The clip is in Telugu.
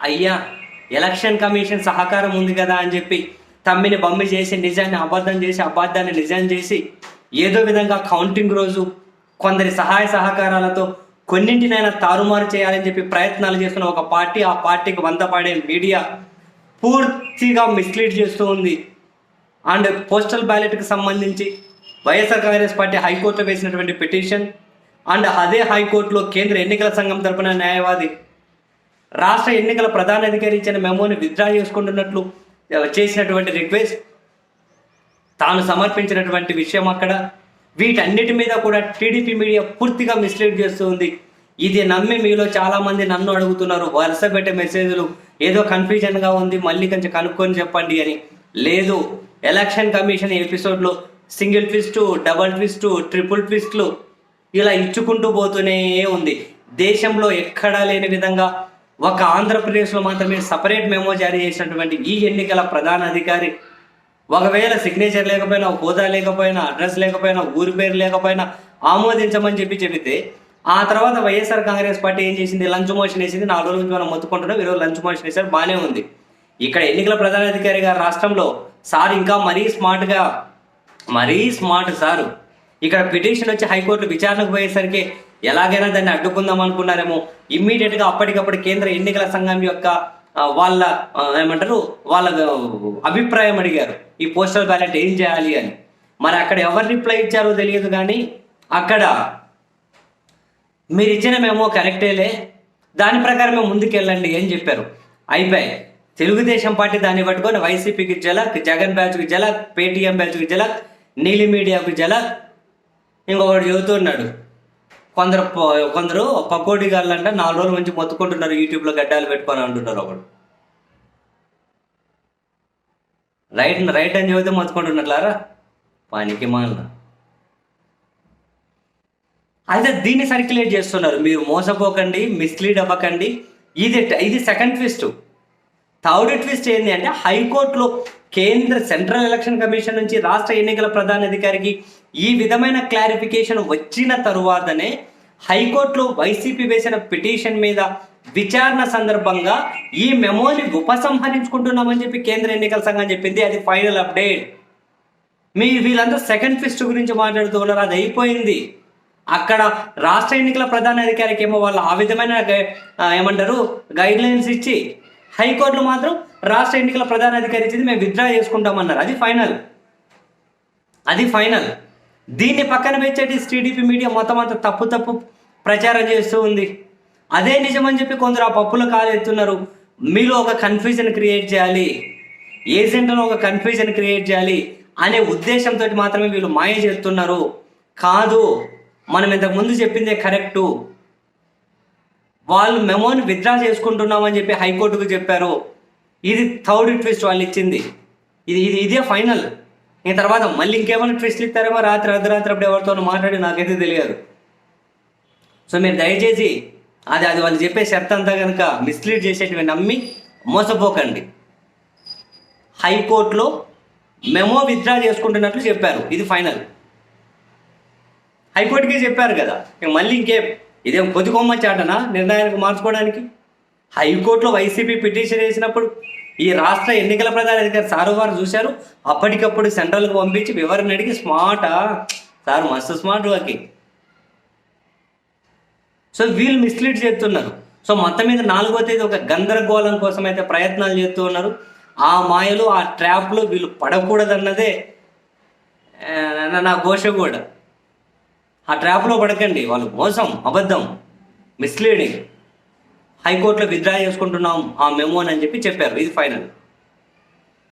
అయ్యా ఎలక్షన్ కమిషన్ సహకారం ఉంది కదా అని చెప్పి తమ్మిని బమ్మి చేసి నిజాన్ని అబద్ధం చేసి అబద్ధాన్ని నిజం చేసి ఏదో విధంగా కౌంటింగ్ రోజు కొందరి సహాయ సహకారాలతో కొన్నింటినైనా తారుమారు చేయాలని చెప్పి ప్రయత్నాలు చేస్తున్న ఒక పార్టీ ఆ పార్టీకి వంద పడే మీడియా పూర్తిగా మిస్లీడ్ చేస్తూ ఉంది. అండ్ పోస్టల్ బ్యాలెట్కి సంబంధించి వైఎస్ఆర్ కాంగ్రెస్ పార్టీ హైకోర్టులో వేసినటువంటి పిటిషన్ అండ్ అదే హైకోర్టులో కేంద్ర ఎన్నికల సంఘం తరపున న్యాయవాది రాష్ట్ర ఎన్నికల ప్రధాన అధికారి ఇచ్చిన మెమోని విత్డ్రా చేసుకుంటున్నట్లు చేసినటువంటి రిక్వెస్ట్ తాను సమర్పించినటువంటి విషయం అక్కడ. వీటన్నిటి మీద కూడా టీడీపీ మీడియా పూర్తిగా మిస్లీడ్ చేస్తుంది. ఇది నమ్మి మీలో చాలామంది నన్ను అడుగుతున్నారు వరుస పెట్టే మెసేజ్లు ఏదో కన్ఫ్యూజన్గా ఉంది మళ్ళీ కొంచెం కనుక్కొని చెప్పండి అని. లేదు ఎలక్షన్ కమిషన్ ఎపిసోడ్లో single twist double twist triple ట్విస్ట్లు ఇలా ఇచ్చుకుంటూ పోతూనే ఉంది. దేశంలో ఎక్కడా లేని విధంగా ఒక ఆంధ్రప్రదేశ్లో మాత్రమే సపరేట్ మెమో జారీ చేసినటువంటి ఈ ఎన్నికల ప్రధాన అధికారి ఒకవేళ సిగ్నేచర్ లేకపోయినా హోదా లేకపోయినా అడ్రస్ లేకపోయినా ఊరి పేరు లేకపోయినా ఆమోదించమని చెప్పి చెబితే ఆ తర్వాత వైఎస్ఆర్ కాంగ్రెస్ పార్టీ ఏం చేసింది? లంచ్ మోషన్ వేసింది. నాలుగు రోజుల నుంచి మనం మొత్తుకుంటున్నాం. ఈరోజు లంచ్ మోషన్ వేసారు బాగానే ఉంది. ఇక్కడ ఎన్నికల ప్రధానాధికారి గారు రాష్ట్రంలో సార్ ఇంకా మరీ స్మార్ట్గా మరీ స్మార్ట్ సారు. ఇక్కడ పిటిషన్ వచ్చి హైకోర్టు విచారణకు పోయేసరికి ఎలాగైనా దాన్ని అడ్డుకుందాం అనుకున్నారేమో. ఇమ్మీడియట్గా అప్పటికప్పుడు కేంద్ర ఎన్నికల సంఘం యొక్క వాళ్ళ ఏమంటారు వాళ్ళ అభిప్రాయం అడిగారు. ఈ పోస్టల్ బ్యాలెట్ ఏం చేయాలి అని. మరి అక్కడ ఎవరు రిప్లై ఇచ్చారో తెలియదు కానీ అక్కడ మీరు ఇచ్చిన మేము కరెక్టేలే దాని ప్రకారమే ముందుకెళ్ళండి అని చెప్పారు. అయిపోయి తెలుగుదేశం పార్టీ దాన్ని పట్టుకొని వైసీపీకి జలక్ జగన్ బ్యాచ్కి జలక్ పేటీఎం బ్యాచ్కి జలక్ నీలి మీడియాకు జలక్ ఇంకొకటి చెబుతున్నాడు కొందరు కొందరు పకోడీ అంటే నాలుగు రోజుల నుంచి మొత్తుకుంటున్నారు యూట్యూబ్లో గడ్డాలు పెట్టుకొని అంటున్నారు ఒకడు. రైట్ రైట్ అని చెబితే మొత్తుకుంటున్నట్లారా? పనికి మాల అయితే దీన్ని సర్క్యులేట్ చేస్తున్నారు. మీరు మోసపోకండి మిస్లీడ్ అవ్వకండి ఇది ఇది సెకండ్ ట్విస్ట్. థర్డ్ ట్విస్ట్ ఏంటి అంటే హైకోర్టులో కేంద్ర సెంట్రల్ ఎలక్షన్ కమిషన్ నుంచి రాష్ట్ర ఎన్నికల ప్రధాన అధికారికి ఈ విధమైన క్లారిఫికేషన్ వచ్చిన తరువాతనే హైకోర్టులో వైసీపీ వేసిన పిటిషన్ మీద విచారణ సందర్భంగా ఈ మెమోని ఉపసంహరించుకుంటున్నామని చెప్పి కేంద్ర ఎన్నికల సంఘం చెప్పింది. అది ఫైనల్ అప్డేట్. మీ వీళ్ళందరూ సెకండ్ ఫిస్ట్ గురించి మాట్లాడుతూ ఉన్నారు. అది అయిపోయింది. అక్కడ రాష్ట్ర ఎన్నికల ప్రధాన అధికారికి ఏమో వాళ్ళు ఆ విధమైన ఏమంటారు గైడ్ లైన్స్ ఇచ్చి హైకోర్టులో మాత్రం రాష్ట్ర ఎన్నికల ప్రధాన అధికారి ఇచ్చింది. మేము విత్డ్రా చేసుకుంటామన్నారు. అది ఫైనల్. అది ఫైనల్. దీన్ని పక్కన పెట్టేటి టీడీపీ మీడియా మొత్తం అంత తప్పు తప్పు ప్రచారం చేస్తూ ఉంది. అదే నిజమని చెప్పి కొందరు ఆ పప్పులు కాలెత్తున్నారు మీలో ఒక కన్ఫ్యూజన్ క్రియేట్ చేయాలి. ఏజెంట్లో ఒక కన్ఫ్యూజన్ క్రియేట్ చేయాలి అనే ఉద్దేశంతో మాత్రమే వీళ్ళు మాయ చేస్తున్నారు. కాదు మనం ఇంతకు ముందు చెప్పిందే కరెక్టు వాళ్ళు మెమోని విత్డ్రా చేసుకుంటున్నామని చెప్పి హైకోర్టుకు చెప్పారు. ఇది థర్డ్ ట్విస్ట్ వాళ్ళు ఇచ్చింది. ఇది ఇది ఇదే ఫైనల్ ఈ తర్వాత మళ్ళీ ఇంకేమైనా ట్విస్ట్లు ఇస్తారేమో రాత్రి అర్ధరాత్రి అప్పుడు ఎవరితో మాట్లాడి నాకైతే తెలియదు. సో మీరు దయచేసి అది అది వాళ్ళు చెప్పే శబ్దం అంతా కనుక మిస్లీడ్ చేసేటివి నమ్మి మోసపోకండి. హైకోర్టులో మెమో విత్డ్రా చేసుకుంటున్నట్లు చెప్పారు. ఇది ఫైనల్ హైకోర్టుకే చెప్పారు కదా. మళ్ళీ ఇంకే ఇదేం కొద్ది కొమ్మ చాటనా నిర్ణయానికి మార్చుకోవడానికి? హైకోర్టులో వైసీపీ పిటిషన్ వేసినప్పుడు ఈ రాష్ట్ర ఎన్నికల ప్రధాన అధికారి సారు వారు చూశారు. అప్పటికప్పుడు సెంట్రల్కి పంపించి వివరణ అడిగి స్మార్టా సార్ మస్తు స్మార్ట్ వాకి సో వీళ్ళు మిస్లీడ్ చేస్తున్నారు. సో మొత్తం మీద నాలుగో తేదీ ఒక గందరగోళం కోసం అయితే ప్రయత్నాలు చేస్తూ ఉన్నారు. ఆ మాయలు ఆ ట్రాప్లో వీళ్ళు పడకూడదన్నదే నా- నా ఘోష కూడా. ఆ ట్రాప్లో పడకండి వాళ్ళు మోసం అబద్ధం మిస్లీడింగ్ హైకోర్టులో విత్డ్రా చేసుకుంటున్నాం ఆ మెమో అని చెప్పి చెప్పారు. ఇది ఫైనల్.